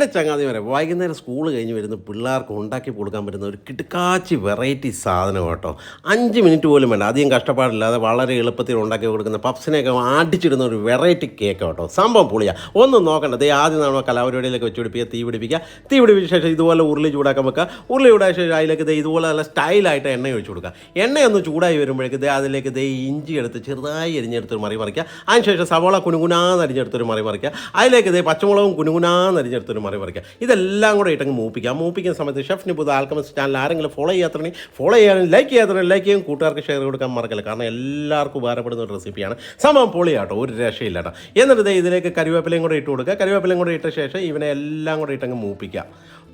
എന്റെ ചങ്ങാതി വരെ? വൈകുന്നേരം സ്കൂൾ കഴിഞ്ഞ് വരുന്ന പിള്ളേർക്ക് ഉണ്ടാക്കി കൊടുക്കാൻ പറ്റുന്ന ഒരു കിടുക്കാച്ചി വെറൈറ്റി സാധനം കേട്ടോ. അഞ്ച് മിനിറ്റ് പോലും വേണ്ട. അധികം കഷ്ടപ്പാടില്ലാതെ വളരെ എളുപ്പത്തിൽ ഉണ്ടാക്കി കൊടുക്കുന്ന പപ്സിനെയൊക്കെ അടിച്ചിടുന്ന ഒരു വെറൈറ്റി കേക്ക് കേട്ടോ. സംഭവം പൊളിയാ. ഒന്നും നോക്കണ്ട. ദേ ആദ്യം നമ്മൾ കലാപരിപാടിയിലേക്ക് വെച്ച് പിടിപ്പിക്കുക തീ പിടിപ്പിക്കുക. തീ പിടിപ്പിച്ച ശേഷം ഇതുപോലെ ഉരുളി ചൂടാക്കാൻ വെക്കുക. ഉരുളി ചൂടായ ശേഷം അതിലേക്ക് ദേ ഇതുപോലെ നല്ല സ്റ്റൈലായിട്ട് എണ്ണ ഒഴിച്ചു കൊടുക്കുക. എണ്ണയൊന്ന് ചൂടായി വരുമ്പോഴേക്ക് ദേ അതിലേക്ക് ദേ ഇഞ്ചി എടുത്ത് ചെറുതായി എരിഞ്ഞെടുത്തൊരു മറി മറിക്കുക അതിനുശേഷം സവോള കുനുകുനാന്ന് അരിഞ്ഞെടുത്തൊരു മറി മറിക്കുക അതിലേക്ക് ദേ പച്ചമുളകും കുനുകുനാന്ന് അരിഞ്ഞെടുത്തൊരു മറി പറിക്കുക ഇതെല്ലാം കൂടെ ഇട്ടങ്ങ് മൂപ്പിക്കുക മൂപ്പിക്കുന്ന സമയത്ത് ഷെഫിന് പുതിയ ആൽക്കമിസ്റ്റ് ചാനൽ ആരെങ്കിലും ഫോളോ ചെയ്യാത്തണെങ്കിൽ ഫോളോ ചെയ്യാനും ലൈക്ക് ചെയ്യാത്തവരും ലൈക്ക് ചെയ്യും. കൂട്ടുകാർക്ക് ഷെയർ കൊടുക്കാൻ മറക്കല്ല. കാരണം എല്ലാവർക്കും ഉപകാരപ്പെടുന്ന ഒരു റെസിപ്പിയാണ് സംഭവം പൊളിയാട്ടോ. ഒരു രക്ഷയില്ല കേട്ടോ. എന്നിട്ട് ദേ ഇതിലേക്ക് കരിവേപ്പിലയും കൂടെ ഇട്ട് കൊടുക്കുക. കരിവേപ്പിലയും കൂടെ ഇട്ട ശേഷം ഇവനെ എല്ലാം കൂടെ ഇട്ടങ്ങ് മൂപ്പിക്കുക.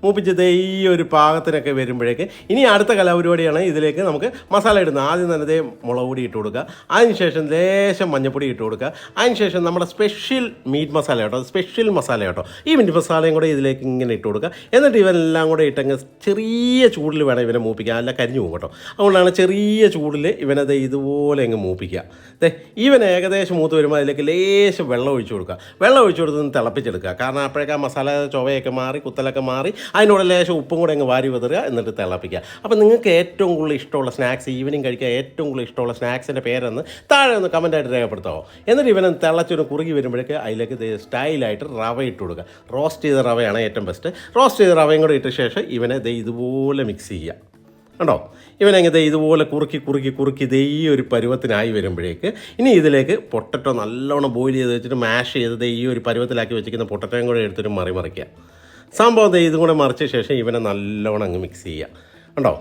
മൂപ്പിച്ച് ദേ ഈ ഒരു പാകത്തിനൊക്കെ വരുമ്പോഴേക്ക് ഇനി അടുത്ത കലാപരിപാടിയാണ് ഇതിലേക്ക് നമുക്ക് മസാല ഇടുന്നത്. ആദ്യം തന്നെ ദേ മുളക് പൊടി ഇട്ട് കൊടുക്കുക. അതിനുശേഷം ലേശം മഞ്ഞപ്പൊടി ഇട്ട് കൊടുക്കുക. അതിനുശേഷം നമ്മുടെ സ്പെഷ്യൽ മീറ്റ് മസാല കേട്ടോ സ്പെഷ്യൽ മസാല കേട്ടോ ഈ മീറ്റ് മസാലയും കൂടെ ഇതിലേക്ക് ഇങ്ങനെ ഇട്ട് കൊടുക്കുക. എന്നിട്ട് ഇവനെല്ലാം കൂടെ ഇട്ടങ്ങ് ചെറിയ ചൂടിൽ വേണം ഇവനെ മൂപ്പിക്കുക അല്ല കരിഞ്ഞു പോകും കേട്ടോ. അതുകൊണ്ടാണ് ചെറിയ ചൂടിൽ ഇവനത് ഇതുപോലെ അങ്ങ് മൂപ്പിക്കുക. അതെ ഇവൻ ഏകദേശം മൂത്ത് വരുമ്പോൾ അതിലേക്ക് ലേശം വെള്ളം ഒഴിച്ചു കൊടുക്കുക. വെള്ളം ഒഴിച്ചു കൊടുത്ത് തിളപ്പിച്ചെടുക്കുക. കാരണം അപ്പോഴേക്കും ആ മസാല ചൊവയൊക്കെ മാറി കുത്തലൊക്കെ മാറി അതിനോട് ലേശം ഉപ്പും കൂടെ അങ്ങ് വാരി വിതറുക എന്നിട്ട് തിളപ്പിക്കുക. അപ്പോൾ നിങ്ങൾക്ക് ഏറ്റവും കൂടുതൽ ഇഷ്ടമുള്ള സ്നാക്സ് ഈവനിങ് കഴിക്കാൻ ഏറ്റവും കൂടുതൽ ഇഷ്ടമുള്ള സ്നാക്സിന്റെ പേരെന്ന് താഴെ ഒന്ന് കമന്റായിട്ട് രേഖപ്പെടുത്താമോ എന്നിട്ട് ഇവനെ തിളച്ചൊരു കുറുകി വരുമ്പോഴേക്ക് അതിലേക്ക് സ്റ്റൈലായിട്ട് റവ ഇട്ട് കൊടുക്കുക. റോസ്റ്റ് ചെയ്ത റവയാണ് ഏറ്റവും ബെസ്റ്റ് റോസ്റ്റ് ചെയ്ത റവയും കൂടെ ഇട്ട ശേഷം ഇവനെ ദേ ഇതുപോലെ മിക്സ് ചെയ്യുക. കണ്ടോ? ഇവനങ്ങ് ദേ ഇതുപോലെ കുറുക്കി കുറുക്കി കുറുക്കി ദേ ഈ ഒരു പരുവത്തിനായി വരുമ്പോഴേക്ക് ഇനി ഇതിലേക്ക് പൊട്ടറ്റോ നല്ലോണം ബോയിൽ ചെയ്ത് വെച്ചിട്ട് മാഷ് ചെയ്ത് ദേ ഈ ഒരു പരുവത്തിലാക്കി വെച്ചിരിക്കുന്ന പൊട്ടറ്റോയും കൂടെ എടുത്തിട്ട് മറി മറിക്കുക സംഭവം ദേ ഇതും കൂടെ മറിച്ച ശേഷം ഇവനെ നല്ലോണം അങ്ങ് മിക്സ് ചെയ്യുക. കണ്ടോ?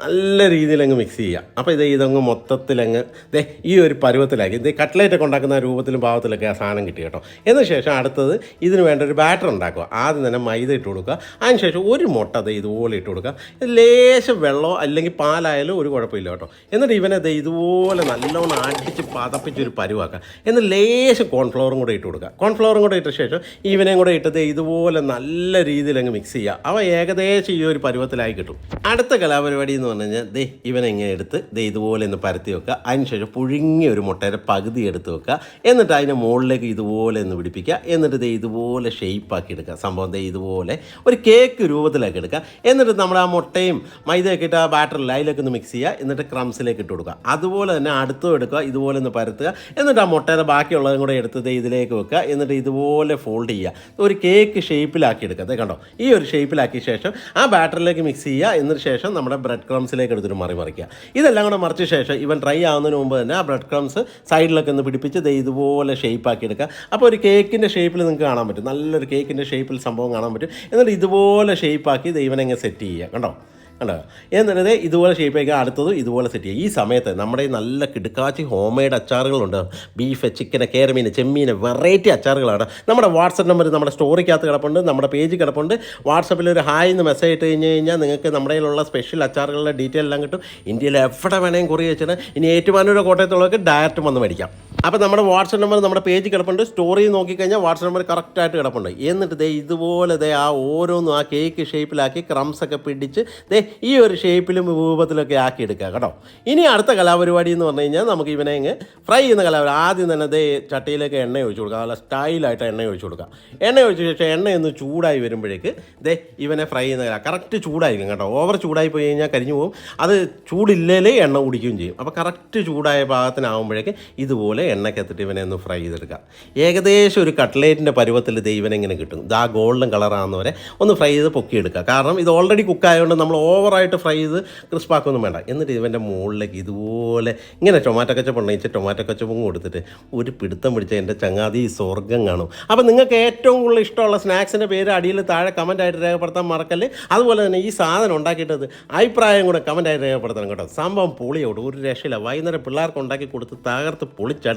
നല്ല രീതിയിൽ അങ്ങ് മിക്സ് ചെയ്യുക. അപ്പോൾ ഇത് ഇതങ്ങ് മൊത്തത്തിലങ്ങ് ദേ ഈ ഒരു പരുവത്തിലാക്കി ഇത് കട്ട്ലേറ്റൊക്കെ ഉണ്ടാക്കുന്ന രൂപത്തിലും പാവത്തിലൊക്കെ ആ സാധനം കിട്ടി കേട്ടോ. എന്ന ശേഷം അടുത്തത് ഇതിന് വേണ്ട ഒരു ബാറ്റർ ഉണ്ടാക്കുക. ആദ്യം തന്നെ മൈദ ഇട്ട് കൊടുക്കുക. അതിനുശേഷം ഒരു മുട്ട ദേ ഇതുപോലെ ഇട്ട് കൊടുക്കുക. ഇത് ലേശം വെള്ളമോ അല്ലെങ്കിൽ പാലായാലും ഒരു കുഴപ്പമില്ല കേട്ടോ. എന്നിട്ട് ഇവനെ ദേ ഇതുപോലെ നല്ലോണം അടിച്ച് പതപ്പിച്ചൊരു പരുവാക്കുക. എന്നിട്ട് ലേശം കോൺഫ്ലവറും കൂടെ ഇട്ട് കൊടുക്കുക. കോൺഫ്ലവറും കൂടെ ഇട്ട ശേഷം ഇവനെയും കൂടെ ഇട്ടത് ഇതുപോലെ നല്ല രീതിയിൽ അങ്ങ് മിക്സ് ചെയ്യുക. അവ ഏകദേശം ഈ ഒരു പരുവത്തിലായി കിട്ടും. അടുത്ത കലാപരിപാടി എന്ന് പറഞ്ഞു കഴിഞ്ഞാൽ ദേ ഇവനെ ഇങ്ങനെ എടുത്ത് ദേ ഇതുപോലെ ഒന്ന് പരത്തി വെക്കുക. അതിനുശേഷം പുഴുങ്ങിയ ഒരു മുട്ടയുടെ പകുതി എടുത്ത് വെക്കുക. എന്നിട്ട് അതിന്റെ മുകളിലേക്ക് ഇതുപോലെ ഒന്ന് പിടിപ്പിക്കുക. എന്നിട്ട് ദേ ഇതുപോലെ ഷെയ്പ്പാക്കി എടുക്കുക. സംഭവം ദേ ഇതുപോലെ ഒരു കേക്ക് രൂപത്തിലാക്കി എടുക്കുക. എന്നിട്ട് നമ്മൾ ആ മുട്ടയും മൈദയൊക്കെ ഇട്ട് ആ ബാറ്ററിൽ അതിലേക്ക് ഒന്ന് മിക്സ് ചെയ്യുക. എന്നിട്ട് ക്രംസിലേക്ക് ഇട്ട് കൊടുക്കുക. അതുപോലെ തന്നെ അടുത്തും എടുക്കുക. ഇതുപോലെ ഒന്ന് പരത്തുക. എന്നിട്ട് ആ മുട്ടയുടെ ബാക്കിയുള്ളതും കൂടെ എടുത്ത് ദേ ഇതിലേക്ക് വെക്കുക. എന്നിട്ട് ഇതുപോലെ ഫോൾഡ് ചെയ്യുക. ഒരു കേക്ക് ഷേപ്പിലാക്കി എടുക്കുക. കണ്ടോ? ഈ ഒരു ഷേപ്പിലാക്കിയ ശേഷം ആ ബാറ്ററിലേക്ക് മിക്സ് ചെയ്യുക. എന്നിട്ട് ശേഷം നമ്മുടെ ബ്രെഡ് ക്രംസിലേക്ക് എടുത്തിട്ട് മറി മറിക്കുക. ഇതെല്ലാം കൂടെ മറിച്ച ശേഷം ഇവൻ ഡ്രൈ ആവുന്നതിന് മുമ്പ് തന്നെ ആ ബ്രെഡ് ക്രംസ് സൈഡിലൊക്കെ ഒന്ന് പിടിപ്പിച്ച് ദേ ഇതുപോലെ ഷേപ്പാക്കി എടുക്കുക. അപ്പോൾ ഒരു കേക്കിന്റെ ഷേപ്പിൽ നിങ്ങൾക്ക് കാണാൻ പറ്റും. നല്ലൊരു കേക്കിന്റെ ഷേപ്പിൽ സംഭവം കാണാൻ പറ്റും. എന്നിട്ട് ഇതുപോലെ ഷേപ്പാക്കി ദൈവനെങ്ങനെ സെറ്റ് ചെയ്യുക. കണ്ടോ? കണ്ടോ? എന്നിട്ട് ഇതുപോലെ ഷേപ്പ് ചെയ്യുക അടുത്തതും ഇതുപോലെ സെറ്റ് ചെയ്യുക ഈ സമയത്ത് നമ്മുടെ നല്ല കിടുക്കാച്ചി ഹോം മെയ്ഡ് അച്ചാറുകളുണ്ട്. ബീഫ് ചിക്കന് കേരമീൻ ചെമ്മീൻ വെറൈറ്റി അച്ചാറുകളാണ്. നമ്മുടെ വാട്സപ്പ് നമ്പർ നമ്മുടെ സ്റ്റോറിക്കകത്ത് കിടപ്പുണ്ട് നമ്മുടെ പേജ് കിടപ്പുണ്ട്. വാട്സപ്പിൽ ഒരു ഹായ് എന്ന് മെസ്സേജ് ഇട്ട് കഴിഞ്ഞ് കഴിഞ്ഞാൽ നിങ്ങൾക്ക് നമ്മുടെ കയ്യിലുള്ള സ്പെഷ്യൽ അച്ചാറുകളുടെ ഡീറ്റെയിൽ എല്ലാം കിട്ടും. ഇന്ത്യയിൽ എവിടെ വേണമെങ്കിൽ കുറി വെച്ചിട്ട് ഇനി ഏറ്റുമാനൂരോ കോട്ടയത്തുള്ളവർക്ക് ഡയറക്റ്റ് വന്ന് മേടിക്കാം. അപ്പോൾ നമ്മുടെ വാട്സപ്പ് നമ്പർ നമ്മുടെ പേജ് കിടപ്പുണ്ട്. സ്റ്റോറി നോക്കിക്കഴിഞ്ഞാൽ വാട്സപ്പ് നമ്പർ കറക്റ്റായിട്ട് കിടപ്പുണ്ട്. എന്നിട്ട് ദേ ഇതുപോലെ ദേ ആ ഓരോന്നും ആ കേക്ക് ഷേപ്പിലാക്കി ക്രംസ് ഒക്കെ പിടിച്ച് ദേ ഈ ഒരു ഷേപ്പിലും രൂപത്തിലൊക്കെ ആക്കി എടുക്കുക കേട്ടോ. ഇനി അടുത്ത കലാപരിപാടി എന്ന് പറഞ്ഞു കഴിഞ്ഞാൽ നമുക്ക് ഇവനെ അങ്ങ് ഫ്രൈ ചെയ്യുന്ന കലാപരിപാടി ആദ്യം തന്നെ ദേ ചട്ടിയിലേക്ക് എണ്ണ ഒഴിച്ചു കൊടുക്കുക. നല്ല സ്റ്റൈലായിട്ട് എണ്ണ ഒഴിച്ചു കൊടുക്കുക. എണ്ണ ഒഴിച്ച ശേഷം എണ്ണ ഒന്ന് ചൂടായി വരുമ്പോഴേക്ക് ദേ ഇവനെ ഫ്രൈ ചെയ്യുന്ന കല കറക്റ്റ് ചൂടായിരിക്കും കേട്ടോ. ഓവർ ചൂടായി പോയി കഴിഞ്ഞാൽ കരിഞ്ഞു പോകും. അത് ചൂടില്ലേലേ എണ്ണ കുടിക്കുകയും ചെയ്യും. അപ്പോൾ കറക്റ്റ് ചൂടായ പാകത്തിനാവുമ്പോഴേക്ക് ഇതുപോലെ എണ്ണയ്ക്കത്തിട്ട് ഇവനെ ഒന്ന് ഫ്രൈ ചെയ്തെടുക്കുക ഏകദേശം ഒരു കട്ട്ലേറ്റിന്റെ പരുവത്തിൽ ദൈവനെ ഇങ്ങനെ കിട്ടും. ഇത് ആ ഗോൾഡൻ കളറാകുന്നവരെ ഒന്ന് ഫ്രൈ ചെയ്ത് പൊക്കിയെടുക്കുക കാരണം ഇത് ഓൾറെഡി കുക്കായതുകൊണ്ട് നമ്മൾ ഓവറായിട്ട് ഫ്രൈ ചെയ്ത് ക്രിസ്പാക്കൊന്നും വേണ്ട. എന്നിട്ട് ഇവന്റെ മുകളിലേക്ക് ഇതുപോലെ ഇങ്ങനെ ടൊമാറ്റോ കച്ചപ്പ് ഉണ്ടെങ്കിൽ ടൊമാറ്റോ കച്ചപ്പും കൊടുത്തിട്ട് ഒരു പിടുത്തം പിടിച്ച എന്റെ ചങ്ങാതി സ്വർഗം കാണും. അപ്പോൾ നിങ്ങൾക്ക് ഏറ്റവും കൂടുതൽ ഇഷ്ടമുള്ള സ്നാക്സിന്റെ പേര് അടിയിൽ താഴെ കമന്റായിട്ട് രേഖപ്പെടുത്താൻ മറക്കല്ലേ? അതുപോലെ തന്നെ ഈ സാധനം ഉണ്ടാക്കിയിട്ടത് അഭിപ്രായം കൂടെ കമന്റായിട്ട് രേഖപ്പെടുത്തണം കേട്ടോ. സംഭവം പൊളിയോട് ഒരു രക്ഷയില്ല. വൈകുന്നേരം പിള്ളേർക്ക് ഉണ്ടാക്കി കൊടുത്ത് തകർത്ത്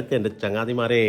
പൊളിച്ചടുക്കുക എന്റെ ചങ്ങാതിമാരെ